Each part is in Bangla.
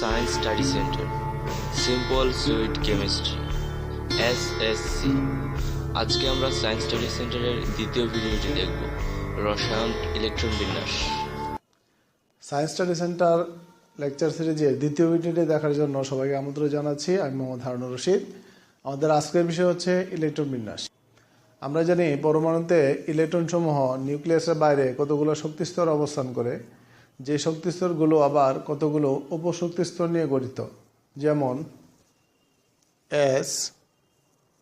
Science study centre simple sweet chemistry S S C আজকে আমরা সায়েন্স স্টাডি সেন্টারের দ্বিতীয় ভিডিওটি দেখব। রসায়ন ইলেকট্রন বিন্যাস। সায়েন্স স্টাডি সেন্টার লেকচার সিরিজের দ্বিতীয় ভিডিওটি দেখার জন্য সবাইকে আমন্ত্রণ জানাচ্ছি। আমি মোহাম্মদ হারুনুর রশিদ। আমাদের আজকের বিষয় হচ্ছে ইলেকট্রন বিন্যাস। আমরা জানি, পরমাণুতে ইলেকট্রন সমূহ নিউক্লিয়াসের বাইরে কতগুলো শক্তিস্তর অবস্থান করে? যে শক্তিস্তরগুলো আবার কতগুলো উপশক্তিস্তর নিয়ে গঠিত? যেমন এস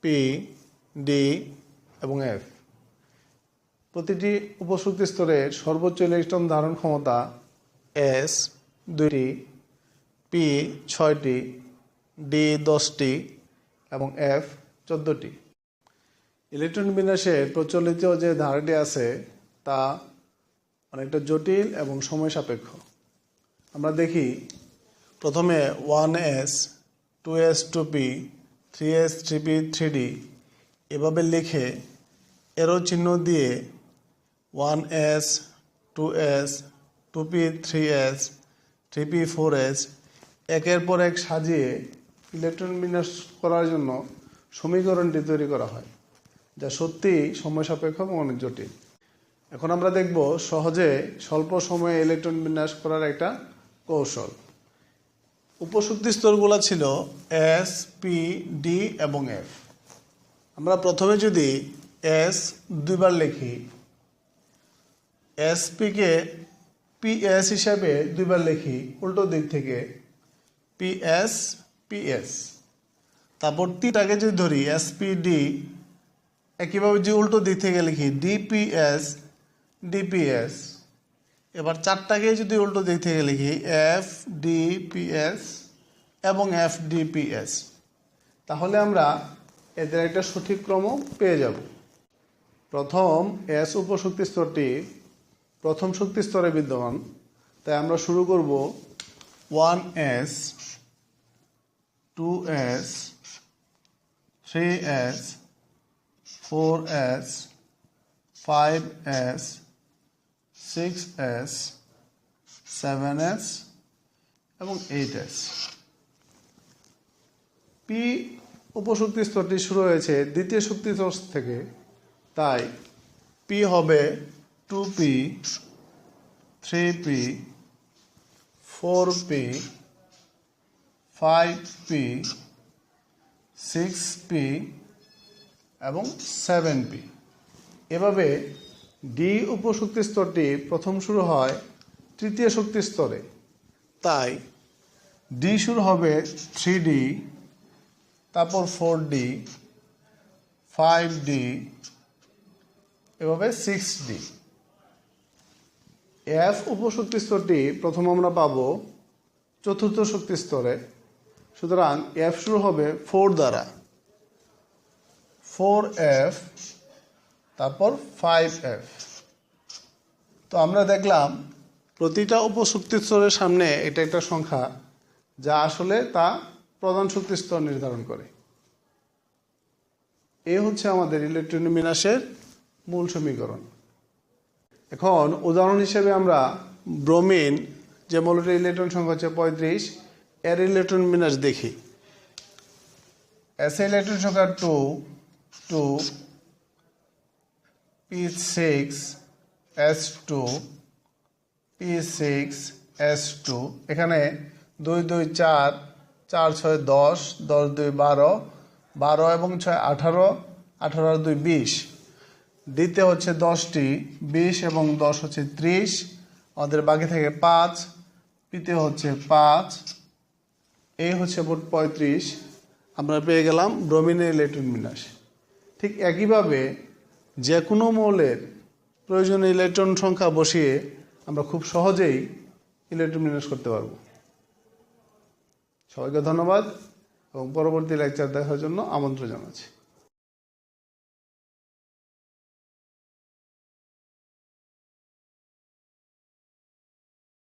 পি ডি এবং এফ প্রতিটি উপশক্তি স্তরের সর্বোচ্চ ইলেকট্রন ধারণ ক্ষমতা এস দুইটি পি ছয়টি ডি দশটি এবং এফ চোদ্দটি। ইলেকট্রন বিন্যাসের প্রচলিত যে ধারাটি আছে, তা অনেকটা জটিল এবং সময় সাপেক্ষ। আমরা দেখি, প্রথমে one S, two S two P, three S three P, three D, এভাবে লিখে এরো চিহ্ন দিয়ে one S, two S, two P, three S, three P, four S, একের পর এক সাজিয়ে ইলেকট্রন বিন্যাস করার জন্য সমীকরণটি তৈরি করা হয়, যা সত্যিই সময় সাপেক্ষ এবং অনেক জটিল। এখন আমরা দেখব সহজে স্বল্প সময়ে ইলেকট্রন বিন্যাস করার একটা কৌশল। উপশক্তি স্তরগুলো ছিল এস পি ডি এবং এফ আমরা প্রথমে যদি এস দুইবার লিখি এসপিকে পিএস হিসাবে দুইবার লিখি, উল্টো দিক থেকে পিএস পিএস তারপর তিনটাকে যদি ধরি এসপিডি একইভাবে যে উল্টো দিক থেকে লিখি ডিপিএস ডিপিএস এবার চারটাকে যদি উল্টো দিক থেকে লিখি এফ ডিপিএস এবং এফ ডিপিএস তাহলে আমরা এদের একটা সঠিক ক্রম পেয়ে যাব। প্রথম এস উপশক্তি স্তরটি প্রথম শক্তি স্তরে বিদ্যমান। তাই আমরা শুরু করব one S, two S, three S, four S, five S six S seven S এবং এইট এস পি উপশক্তি স্তরটি শুরু হয়েছে দ্বিতীয় শক্তি স্তর থেকে। তাই পি হবে two P three P four P five P six P এবং সেভেন পি এভাবে ডি উপশক্তি স্তরটি প্রথম শুরু হয় তৃতীয় শক্তি স্তরে। তাই ডি শুরু হবে থ্রি ডি তারপর ফোর ডি ফাইভ ডি এভাবে সিক্স ডি এফ উপশক্তি স্তরটি প্রথম আমরা পাব চতুর্থ শক্তি স্তরে। সুতরাং এফ শুরু হবে ফোর দ্বারা। ফোর এফ তারপর ফাইভ এফ তো আমরা দেখলাম প্রতিটা উপশক্তি স্তরের সামনে এটা একটা সংখ্যা যা আসলে তা প্রধান শক্তি স্তর নির্ধারণ করে। এ হচ্ছে আমাদের ইলেকট্রন বিন্যাসের মূল সমীকরণ। এখন উদাহরণ হিসেবে আমরা ব্রোমিন যে মৌলটির ইলেকট্রন সংখ্যা হচ্ছে পঁয়ত্রিশ, এর ইলেকট্রন বিন্যাস দেখি এস ইলেকট্রন সংখ্যা two two P six S two P six S two এখানে দুই দুই চার চার ছয় দশ দশ দুই বারো বারো এবং ছয় আঠারো আঠারো আর দুই বিশ। ডিতে হচ্ছে দশটি, বিশ এবং দশ হচ্ছে ত্রিশ, আমাদের বাকি থেকে পাঁচ। পিতে হচ্ছে পাঁচ এই হচ্ছে মোট পঁয়ত্রিশ। আমরা পেয়ে গেলাম ব্রোমিনের ইলেকট্রন বিন্যাস ঠিক একইভাবে যে কোনো মৌলের প্রয়োজনীয় ইলেকট্রন সংখ্যা বসিয়ে আমরা খুব সহজেই ইলেকট্রন বিন্যাস করতে পারব। সবাইকে ধন্যবাদ এবং পরবর্তী লেকচার দেখার জন্য আমন্ত্রণ জানাচ্ছি।